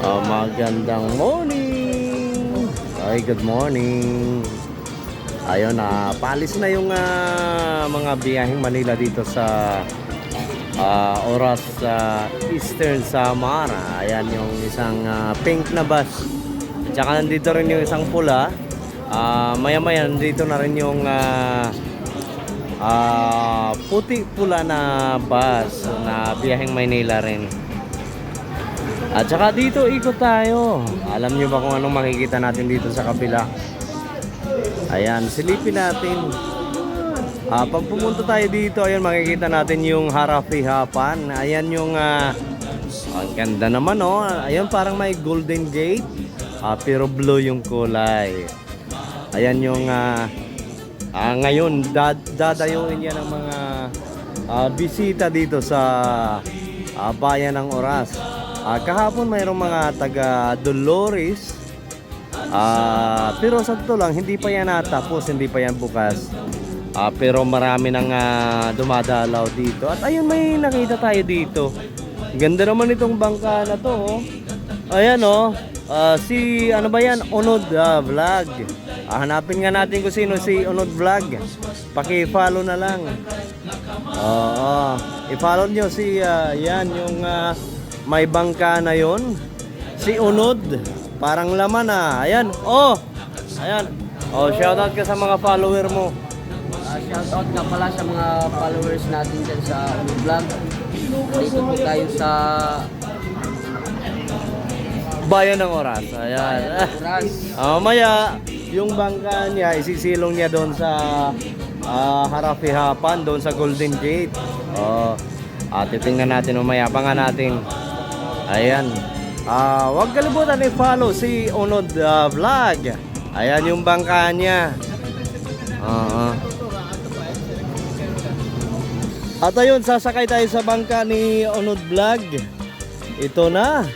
Ah, magandang morning! Ay, good morning! Ayun na, palis na yung ah, mga biyaheng Manila dito sa ah, oras sa Eastern Samara. Ayan yung isang ah, pink na bus. At saka nandito rin yung isang pula. Ah, maya-maya nandito na rin yung ah, ah, puti-pula na bus na biyaheng Maynila rin. At saka dito ikot tayo. Alam nyo ba kung anong makikita natin dito sa kabila? Ayan, silipin natin. Ah, pag pumunta tayo dito, ayan makikita natin yung harapihapan. Ayan yung ah, ang ganda naman oh. Ayan parang may golden gate. Ah, pero blue yung kulay. Ayan yung ah, ah, ngayon dad dadayuin yan ng mga ah, bisita dito sa ah, bayan ng Oras. Ah, kahapon mayroong mga taga Dolores. Ah, pero sa totoo lang hindi pa yan natapos, hindi pa yan bukas. Ah, pero marami nang ah, dumadalaw dito. At ayun may nakita tayo dito. Ganda naman itong bangka na to. Oh. Ayan oh. Ah, si ano ba yan? Onod ah, Vlog. Ah, hanapin nga natin kung sino si Onod Vlog. Paki-follow na lang. Oo. I-follow nyo si ah, yan yung ah, may bangka na yon. Si Unod. Parang laman ah. Ayan. Oh. Ayan. Oh, shoutout ka sa mga follower mo. Uh, shoutout nga pala sa mga followers natin dyan sa Ulu Vlog. Dito po tayo sa Bayan ng Oras. Ayan. Oras. Ah, maya, yung bangka niya, isisilong niya doon sa ah, Harapihapan, doon sa Golden Gate. Oh, at titingnan natin mamaya. Abangan natin. Ayan. Ah, wag kalimutan i-follow si Onod ah, Vlog. Ayan yung bangka niya. Oo. At ayun, sasakay tayo sa bangka ni Onod Vlog. Ito na.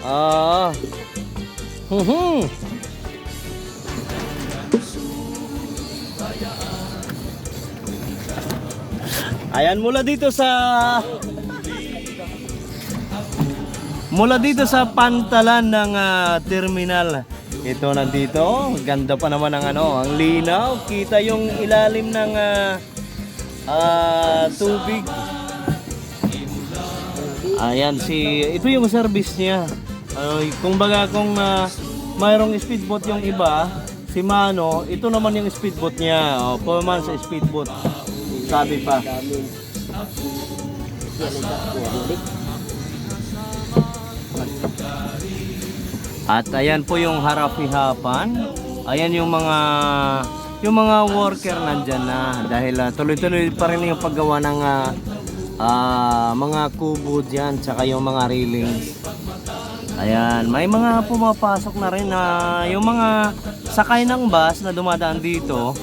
Ah. Hmm. Ayan mula dito sa Mula dito sa pantalan ng ah, terminal. Ito nandito, ganda pa naman ang ano, ang linaw. Kita yung ilalim ng ah, ah, tubig. Ayan si ito yung service niya. Uh, kung baga kung ah, mayroong speedboat yung iba, si Mano, ito naman yung speedboat niya. Oh, pumaman sa speedboat. Sabi pa. Yan At ayan po yung harapihapan. Ayan yung mga yung mga worker nandyan na dahil ah, tuloy-tuloy pa rin yung paggawa ng ah, ah, mga kubo diyan tsaka yung mga railings. Ayan, may mga pumapasok na rin na yung mga sakay ng bus na dumadaan dito.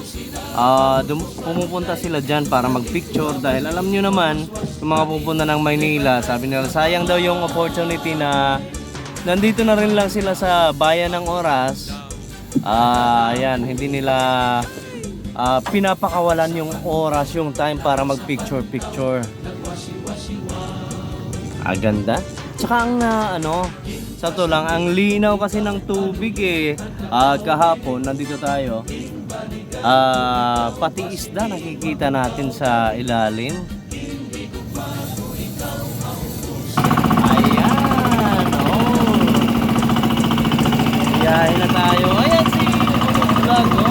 ah dum- pumupunta sila dyan para magpicture dahil alam nyo naman yung mga pupunta ng Maynila sabi nila sayang daw yung opportunity na nandito na rin lang sila sa bayan ng oras. Ah, ayan, hindi nila ah, pinapakawalan yung oras, yung time para mag-picture-picture. Ah, ganda. Tsaka ang ah, ano, sa to lang, ang linaw kasi ng tubig eh. Ah, kahapon, nandito tayo. Ah, pati isda nakikita natin sa ilalim. Biyahe na tayo. Ayan si Vlog, oh.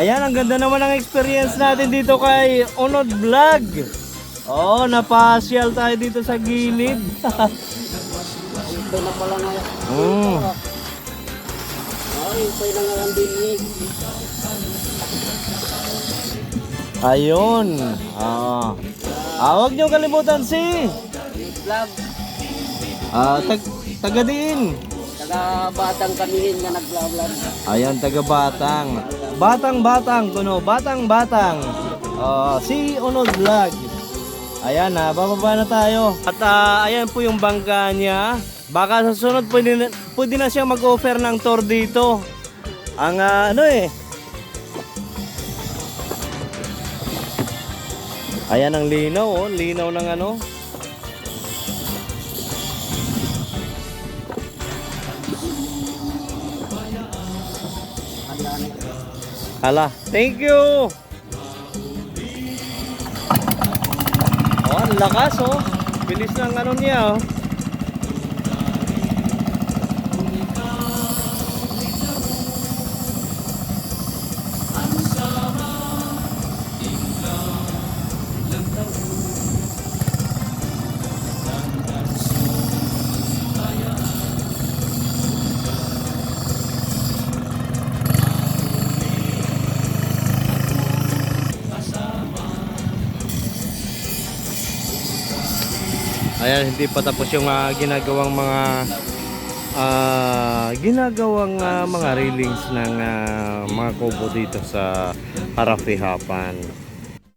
Ayan, ang ganda naman ng experience natin dito kay Onod Vlog. Oo, oh, napasyal tayo dito sa gilid. Ito na pala na. mm. Na. Ayun. Ah. Ah, huwag niyo kalimutan si Vlog. ah, tag taga din. Taga batang kamihin nga nag-vlog. Ayan, taga Batang. Batang-batang, kuno, batang-batang. Ah, si Onod Vlog. Ayan na, bababa na tayo. At ah, ayan po yung bangka niya. Baka sa sunod pwede na, pwede na siya mag-offer ng tour dito. Ang ah, ano eh. Ayan ang linaw oh, linaw ng ano. Hala, thank you. Oh, ang lakas oh. Bilis ng ano niya oh. Ayan, hindi pa tapos yung ah, ginagawang mga ah, ginagawang ah, mga railings ng ah, mga kubo dito sa Harafihapan.